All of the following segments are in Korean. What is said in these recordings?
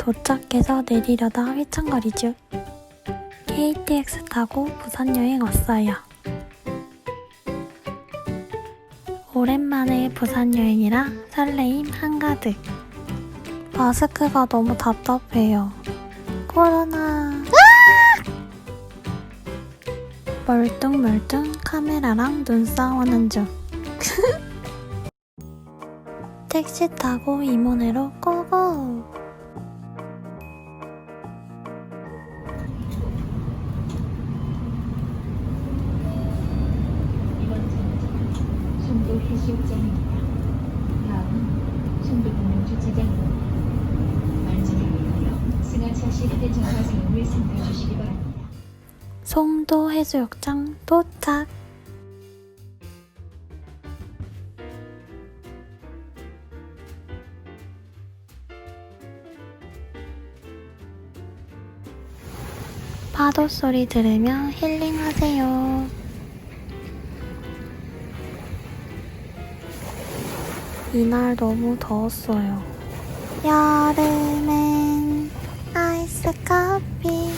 도착해서 내리려다 휘청거리 죠. KTX 타고 부산 여행 왔어요. 오랜만에 부산 여행이라 설레임 한가득. 마스크가 너무 답답해요. 코로나. 멀뚱멀뚱 카메라랑 눈싸움하는 중. 택시 타고 이모네로 고고. 삼가 주시기 바랍니다. 송도 해수욕장 도착. 파도 소리 들으며 힐링하세요. 이날 너무 더웠어요. 여름엔 아이스 커피.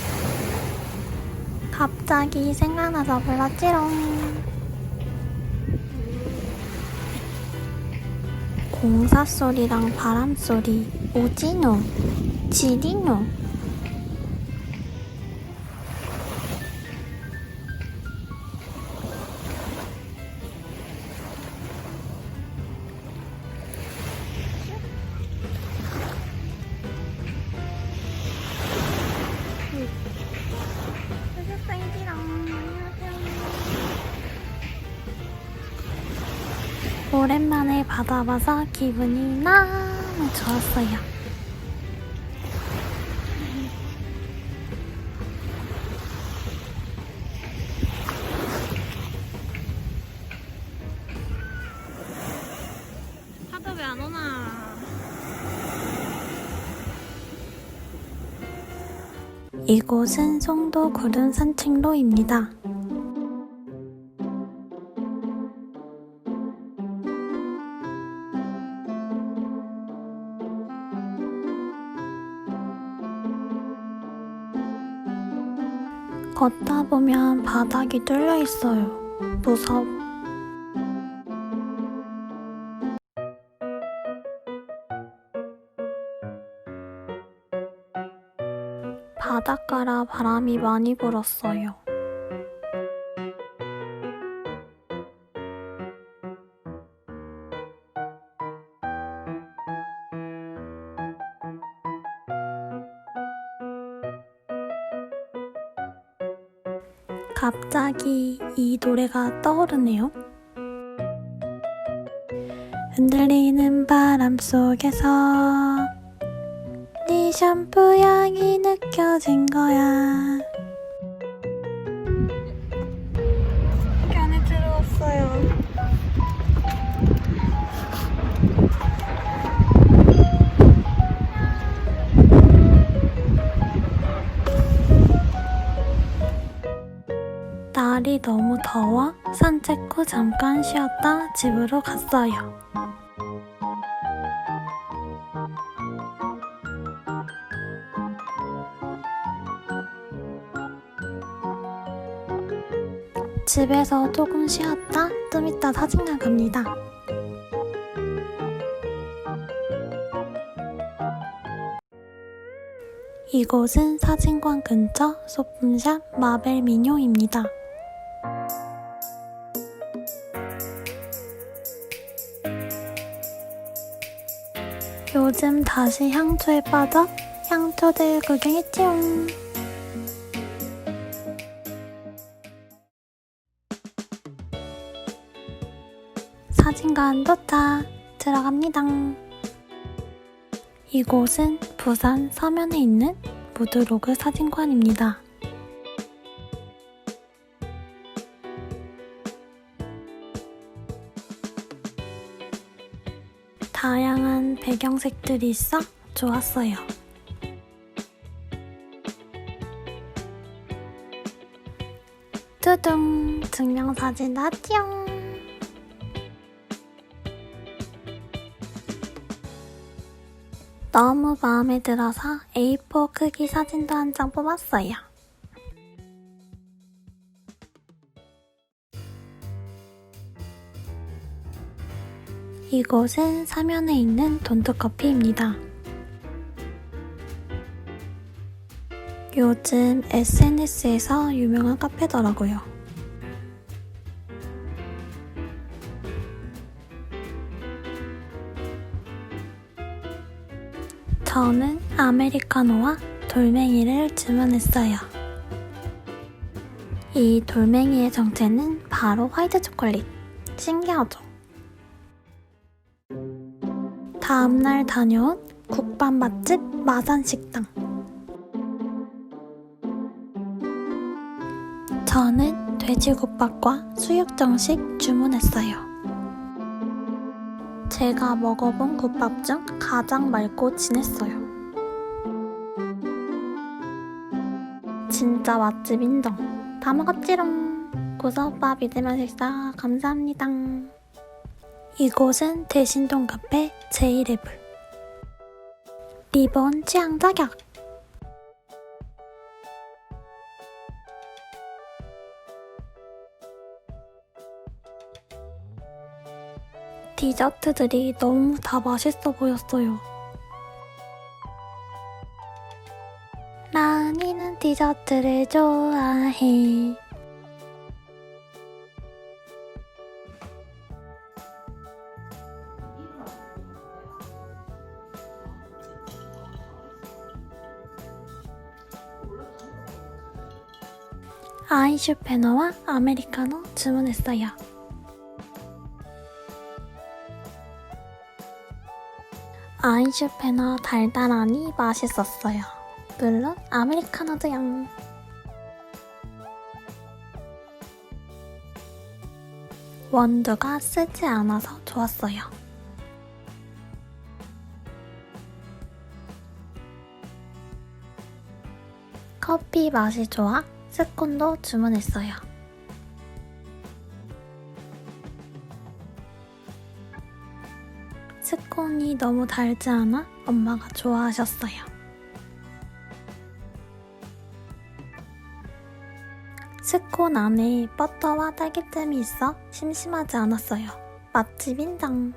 갑자기 생각나서 불렀지롱. 공사 소리랑 바람 소리 오지노, 지리노. 오랜만에 바다 봐서 기분이 너무 좋았어요. 파도 왜 안 오나? 이곳은 송도 구름 산책로입니다. 걷다 보면 바닥이 뚫려 있어요. 무서워. 바닷가라 바람이 많이 불었어요. 갑자기 이 노래가 떠오르네요. 흔들리는 바람 속에서 네 샴푸 향이 느껴진 거야. 너무 더워 산책 후 잠깐 쉬었다 집으로 갔어요. 집에서 조금 쉬었다 좀 이따 사진관 갑니다. 이곳은 사진관 근처 소품샵 마벨 미뇨입니다. 요즘 다시 향초에 빠져 향초들 구경했지요. 사진관 도착 들어갑니다. 이곳은 부산 서면에 있는 무드로그 사진관입니다. 배경색들이 있어 좋았어요. 뚜둥 증명사진 나티용 너무 마음에 들어서 A4 크기 사진도 한 장 뽑았어요. 이곳은 사면에 있는 돈트커피입니다. 요즘 SNS에서 유명한 카페더라고요. 저는 아메리카노와 돌멩이를 주문했어요. 이 돌멩이의 정체는 바로 화이트 초콜릿. 신기하죠? 다음날 다녀온 국밥 맛집 마산식당. 저는 돼지국밥과 수육정식 주문했어요. 제가 먹어본 국밥 중 가장 맑고 진했어요. 진짜 맛집 인정. 다 먹었지롱. 고사오빠 믿으면 식사 감사합니다. 이곳은 대신동 카페 제이레블. 리본 취향 저격. 디저트들이 너무 다 맛있어 보였어요. 라니는 디저트를 좋아해. 아이슈페너와 아메리카노 주문했어요. 아이슈페너 달달하니 맛있었어요. 물론 아메리카노도요. 원두가 쓰지 않아서 좋았어요. 커피 맛이 좋아 스콘도 주문했어요. 스콘이 너무 달지 않아 엄마가 좋아하셨어요. 스콘 안에 버터와 딸기잼이 있어 심심하지 않았어요. 맛집 인정.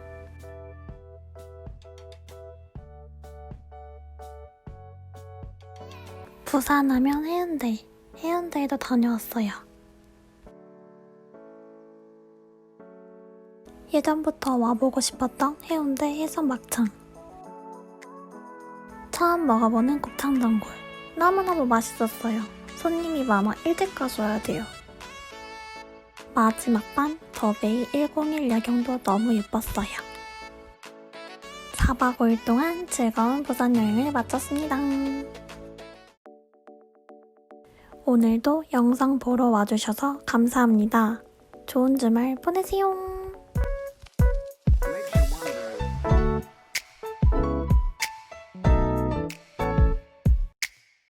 부산 하면 해운대. 해운대에도 다녀왔어요. 예전부터 와보고 싶었던 해운대 해선 막창. 처음 먹어보는 곱창전골. 너무너무 맛있었어요. 손님이 많아 일찍 가셔야 돼요. 마지막 밤 더베이 101 야경도 너무 예뻤어요. 4박 5일 동안 즐거운 부산 여행을 마쳤습니다. 오늘도 영상 보러 와주셔서 감사합니다. 좋은 주말 보내세요.